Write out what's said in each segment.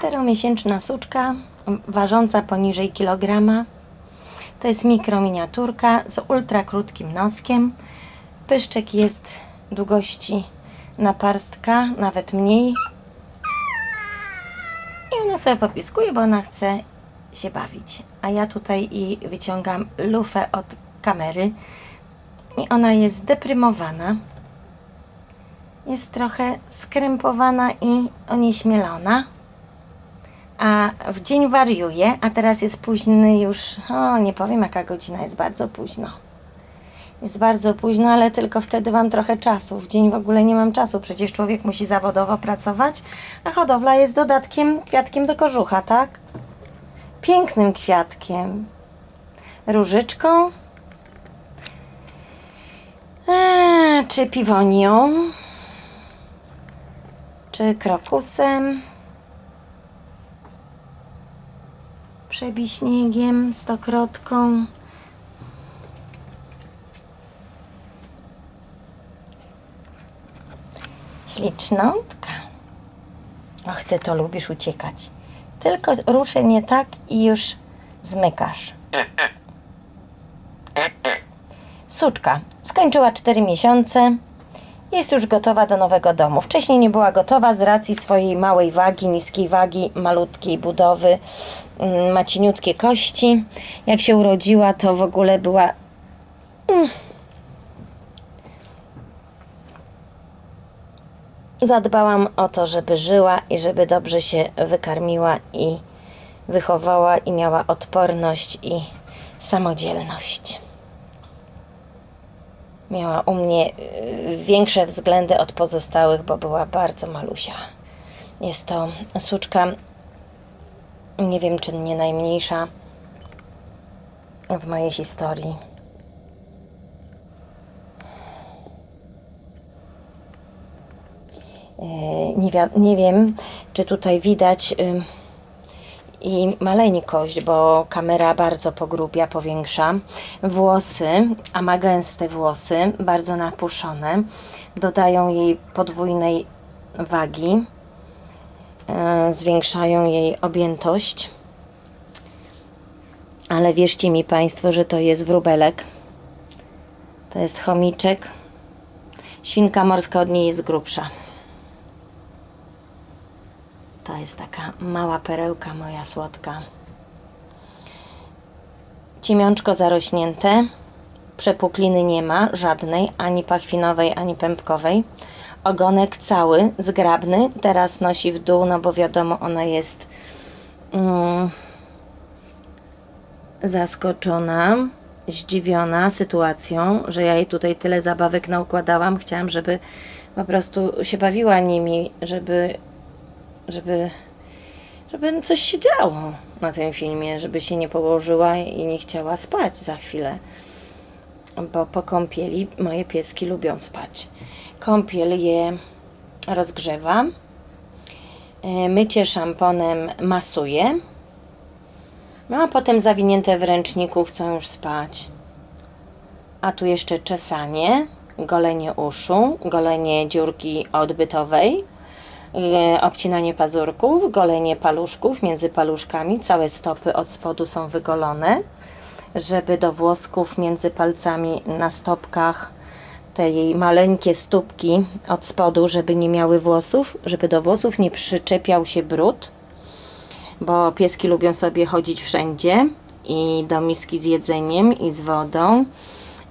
Czteromiesięczna suczka, ważąca poniżej kilograma. To jest mikrominiaturka z ultra krótkim noskiem. Pyszczek jest długości naparstka, nawet mniej. I ona sobie popiskuje, bo ona chce się bawić. A ja tutaj i wyciągam lufę od kamery. I ona jest zdeprymowana. Jest trochę skrępowana i onieśmielona. A w dzień wariuje, a teraz jest późny już, o nie powiem jaka godzina, jest bardzo późno. Jest bardzo późno, ale tylko wtedy mam trochę czasu. W dzień w ogóle nie mam czasu, przecież człowiek musi zawodowo pracować, a hodowla jest dodatkiem, kwiatkiem do kożucha, tak? Pięknym kwiatkiem. Różyczką. Eee, czy piwonią. Czy krokusem. Przebiśniegiem, stokrotką. Ślicznątka. Och, ty to lubisz uciekać. Tylko ruszę nie tak i już zmykasz. Suczka skończyła 4 miesiące. Jest już gotowa do nowego domu. Wcześniej nie była gotowa z racji swojej małej wagi, niskiej wagi, malutkiej budowy, mm, ma cieniutkie kości. Jak się urodziła, to w ogóle była zadbałam o to, żeby żyła i żeby dobrze się wykarmiła i wychowała i miała odporność i samodzielność. Miała u mnie y, większe względy od pozostałych, bo była bardzo malusia. Jest to suczka, nie wiem czy nie najmniejsza w mojej historii. E, nie, nie wiem, czy tutaj widać ym, i maleńkość, bo kamera bardzo pogrubia, powiększa. Włosy, a ma gęste włosy, bardzo napuszone, dodają jej podwójnej wagi, e, zwiększają jej objętość. Ale wierzcie mi Państwo, że to jest wróbelek. To jest chomiczek. Świnka morska od niej jest grubsza. To jest taka mała perełka moja słodka. Ciemiączko zarośnięte. Przepukliny nie ma, żadnej, ani pachwinowej, ani pępkowej. Ogonek cały, zgrabny. Teraz nosi w dół, no bo wiadomo, ona jest mm, zaskoczona, zdziwiona sytuacją, że ja jej tutaj tyle zabawek naukładałam. Chciałam, żeby po prostu się bawiła nimi, żeby żeby, żeby coś się działo na tym filmie, żeby się nie położyła i nie chciała spać za chwilę. Bo po kąpieli moje pieski lubią spać. Kąpiel je rozgrzewa. E, Mycie szamponem masuje. No a potem zawinięte w ręczniku chcą już spać. A tu jeszcze czesanie, golenie uszu, golenie dziurki odbytowej, obcinanie pazurków, golenie paluszków między paluszkami. Całe stopy od spodu są wygolone, żeby do włosków między palcami na stopkach te jej maleńkie stópki od spodu, żeby nie miały włosów, żeby do włosów nie przyczepiał się brud, bo pieski lubią sobie chodzić wszędzie i do miski z jedzeniem i z wodą.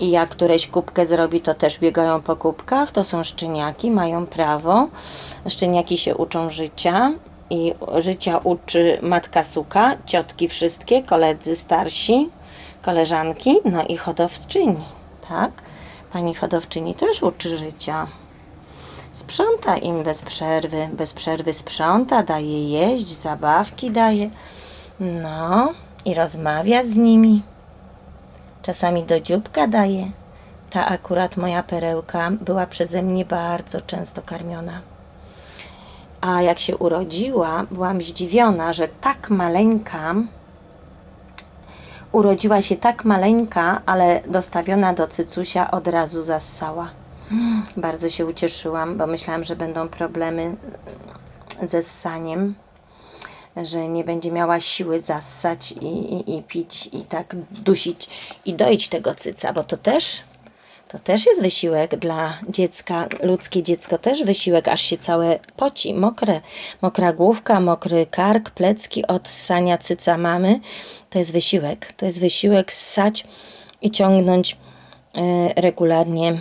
I jak któreś kubkę zrobi, to też biegają po kubkach. To są szczeniaki, mają prawo. Szczeniaki się uczą życia i życia uczy matka suka, ciotki wszystkie, koledzy starsi, koleżanki, no i hodowczyni, tak? Pani hodowczyni też uczy życia. Sprząta im bez przerwy, bez przerwy sprząta, daje jeść, zabawki daje. No i rozmawia z nimi. Czasami do dzióbka daje. Ta akurat moja perełka była przeze mnie bardzo często karmiona. A jak się urodziła, byłam zdziwiona, że tak maleńka, urodziła się tak maleńka, ale dostawiona do cycusia od razu zassała. Mm, Bardzo się ucieszyłam, bo myślałam, że będą problemy ze ssaniem. Że nie będzie miała siły zassać i, i, i pić i tak dusić i doić tego cyca, bo to też to też jest wysiłek dla dziecka. Ludzkie dziecko też wysiłek, aż się całe poci, mokre. Mokra główka, mokry kark, plecki od ssania cyca mamy. To jest wysiłek. To jest wysiłek ssać i ciągnąć e, regularnie,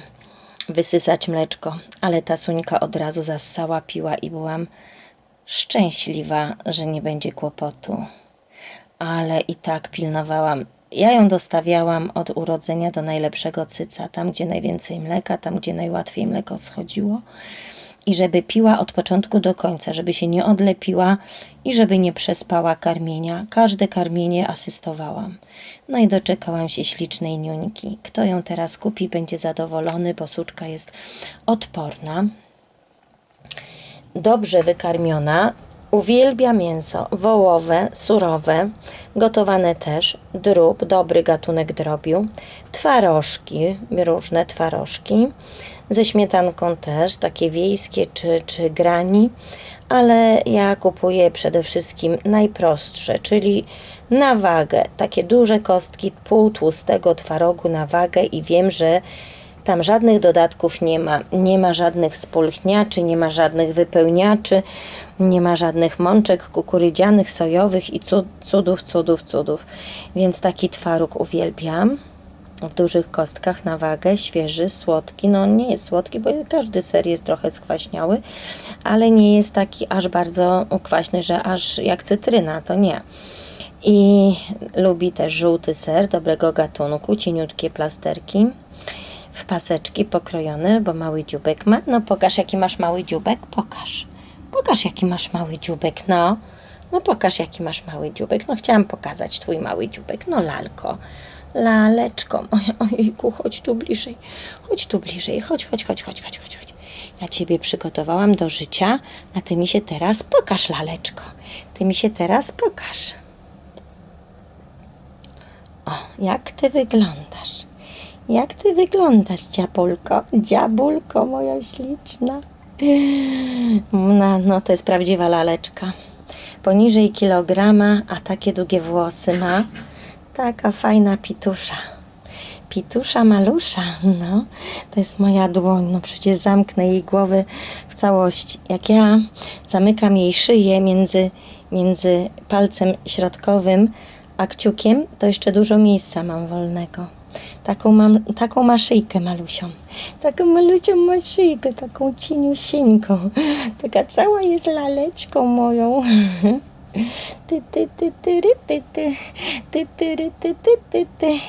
wysysać mleczko. Ale ta Suńka od razu zassała, piła i byłam szczęśliwa, że nie będzie kłopotu. Ale i tak pilnowałam. Ja ją dostawiałam od urodzenia do najlepszego cyca, tam gdzie najwięcej mleka, tam gdzie najłatwiej mleko schodziło. I żeby piła od początku do końca, żeby się nie odlepiła i żeby nie przespała karmienia. Każde karmienie asystowałam. No i doczekałam się ślicznej niuńki. Kto ją teraz kupi, będzie zadowolony, bo suczka jest odporna dobrze wykarmiona, uwielbia mięso wołowe, surowe, gotowane też, drób, dobry gatunek drobiu, twarożki, różne twarożki, ze śmietanką też, takie wiejskie czy, czy grani, ale ja kupuję przede wszystkim najprostsze, czyli na wagę, takie duże kostki półtłustego twarogu na wagę i wiem, że tam żadnych dodatków nie ma, nie ma żadnych spolchniaczy, nie ma żadnych wypełniaczy, nie ma żadnych mączek kukurydzianych, sojowych i cudów, cudów, cudów. Więc taki twaróg uwielbiam w dużych kostkach na wagę, świeży, słodki. No nie jest słodki, bo każdy ser jest trochę skwaśniały, ale nie jest taki aż bardzo kwaśny, że aż jak cytryna, to nie. I lubi też żółty ser dobrego gatunku, cieniutkie plasterki w paseczki pokrojone, bo mały dziubek ma. No pokaż jaki masz mały dziubek, pokaż. Pokaż jaki masz mały dziubek, no. No pokaż jaki masz mały dziubek. No chciałam pokazać twój mały dziubek. No lalko. Laleczko moja, ojejku, chodź tu bliżej. Chodź tu bliżej. Chodź, chodź, chodź, chodź, chodź, chodź. Ja ciebie przygotowałam do życia, a ty mi się teraz pokaż, laleczko. Ty mi się teraz pokaż. O, jak ty wyglądasz. Jak ty wyglądasz, dziabulko? Dziabulko moja śliczna. No, no to jest prawdziwa laleczka. Poniżej kilograma, a takie długie włosy ma. Taka fajna pitusza. Pitusza malusza, no, to jest moja dłoń, no przecież zamknę jej głowę w całości. Jak ja zamykam jej szyję między, między palcem środkowym a kciukiem, to jeszcze dużo miejsca mam wolnego. Taką, mam, taką ma malusią. Taką malusią ma szyjkę, taką cieniusieńką. Taka cała jest laleczką moją. Ty, ty, ty, ty, ry, ty, ty, ty, ty, ry, ty, ty, ty, ty.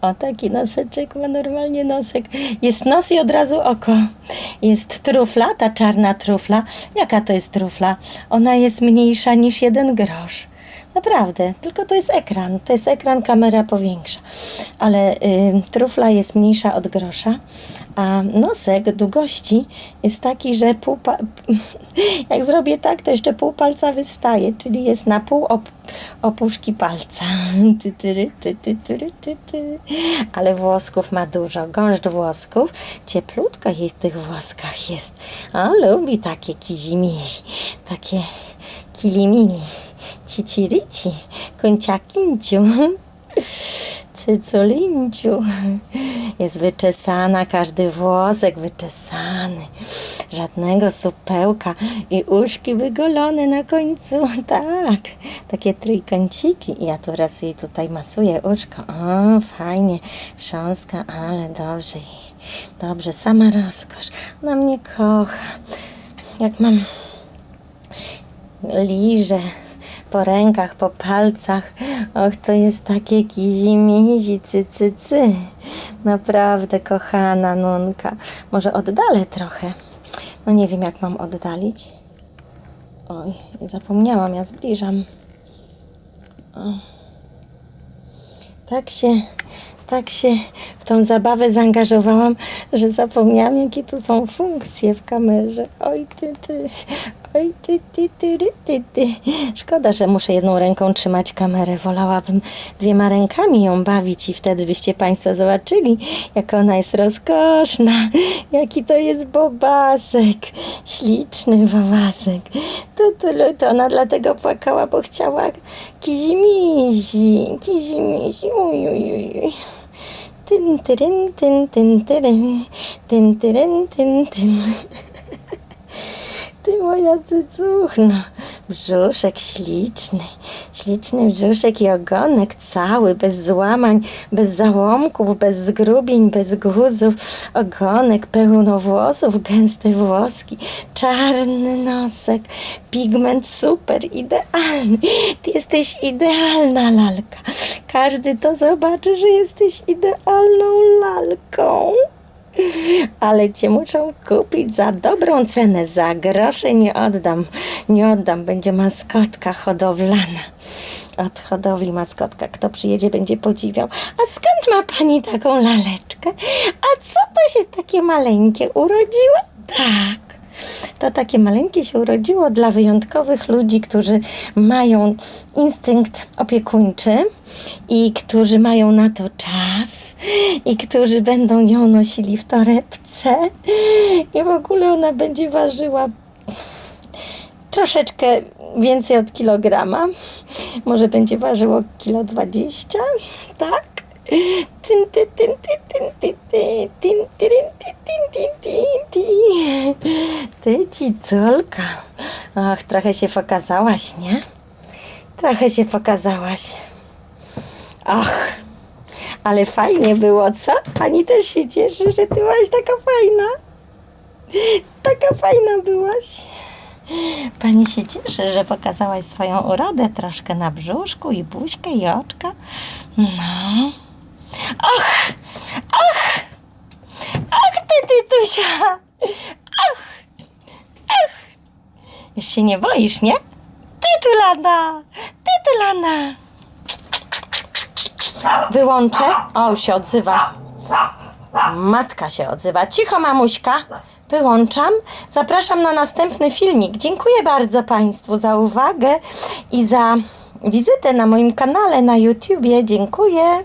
O, taki noseczek ma normalnie nosek. Jest nos i od razu oko. Jest trufla, ta czarna trufla. Jaka to jest trufla? Ona jest mniejsza niż jeden grosz. Naprawdę, tylko to jest ekran. To jest ekran, kamera powiększa. Ale y, trufla jest mniejsza od grosza, a nosek długości jest taki, że pół jak zrobię tak, to jeszcze pół palca wystaje, czyli jest na pół op- opuszki palca. Ale włosków ma dużo, gąszcz włosków. Cieplutko jej w tych włoskach jest. A lubi takie kizimili, takie kilimili. Cicirici, konciakinciu, cyculinciu. Jest wyczesana, każdy włosek wyczesany. Żadnego supełka i uszki wygolone na końcu. Tak, takie trójkąciki. I ja teraz jej tutaj masuję uszko. O, fajnie, chrząstka, ale dobrze. Dobrze, sama rozkosz. Ona mnie kocha. Jak mam liże, po rękach, po palcach. Och, to jest takie kizimizi, cy, cy, cy. Naprawdę, kochana nunka. Może oddalę trochę. No nie wiem, jak mam oddalić. Oj, zapomniałam, ja zbliżam. O. Tak się, tak się w tą zabawę zaangażowałam, że zapomniałam, jakie tu są funkcje w kamerze. Oj, ty, ty, Oj, ty, ty, ty, ty, ty. Szkoda, że muszę jedną ręką trzymać kamerę. Wolałabym dwiema rękami ją bawić i wtedy byście Państwo zobaczyli, jak ona jest rozkoszna. Jaki to jest bobasek. Śliczny bobasek. To, to, ona dlatego płakała, bo chciała. Kizimizi. Uj, uj, uj, uj. Tyn, tyryn, tyn, tyn, tyryn. Tyn, tyryn, tyn, tyn. Ty moja cycuchno. Brzuszek śliczny. Śliczny brzuszek i ogonek cały, bez złamań, bez załomków, bez zgrubień, bez guzów. Ogonek pełno włosów, gęste włoski, czarny nosek, pigment super, idealny. Ty jesteś idealna lalka. Każdy to zobaczy, że jesteś idealną lalką. Ale cię muszą kupić za dobrą cenę, za grosze nie oddam. Nie oddam, będzie maskotka hodowlana. Od hodowli maskotka. Kto przyjedzie, będzie podziwiał. A skąd ma pani taką laleczkę? A co to się takie maleńkie urodziło? Tak. To takie maleńkie się urodziło dla wyjątkowych ludzi, którzy mają instynkt opiekuńczy i którzy mają na to czas i którzy będą ją nosili w torebce i w ogóle ona będzie ważyła troszeczkę więcej od kilograma. Może będzie ważyło kilo dwadzieścia, tak? Ty, ciculka. Ach, trochę się pokazałaś, nie? Trochę się pokazałaś. Ach, ale fajnie było, co? Pani też się cieszy, że ty byłaś taka fajna. Taka fajna byłaś. Pani się cieszy, że pokazałaś swoją urodę troszkę na brzuszku i buźkę i oczka. No. Ach! Ach! Ach, ty, Tytusia! Ach! Ach! Już się nie boisz, nie? Tytulana! Tytulana! Wyłączę. O, się odzywa. Matka się odzywa. Cicho, mamuśka. Wyłączam. Zapraszam na następny filmik. Dziękuję bardzo Państwu za uwagę i za wizytę na moim kanale na YouTubie. Dziękuję.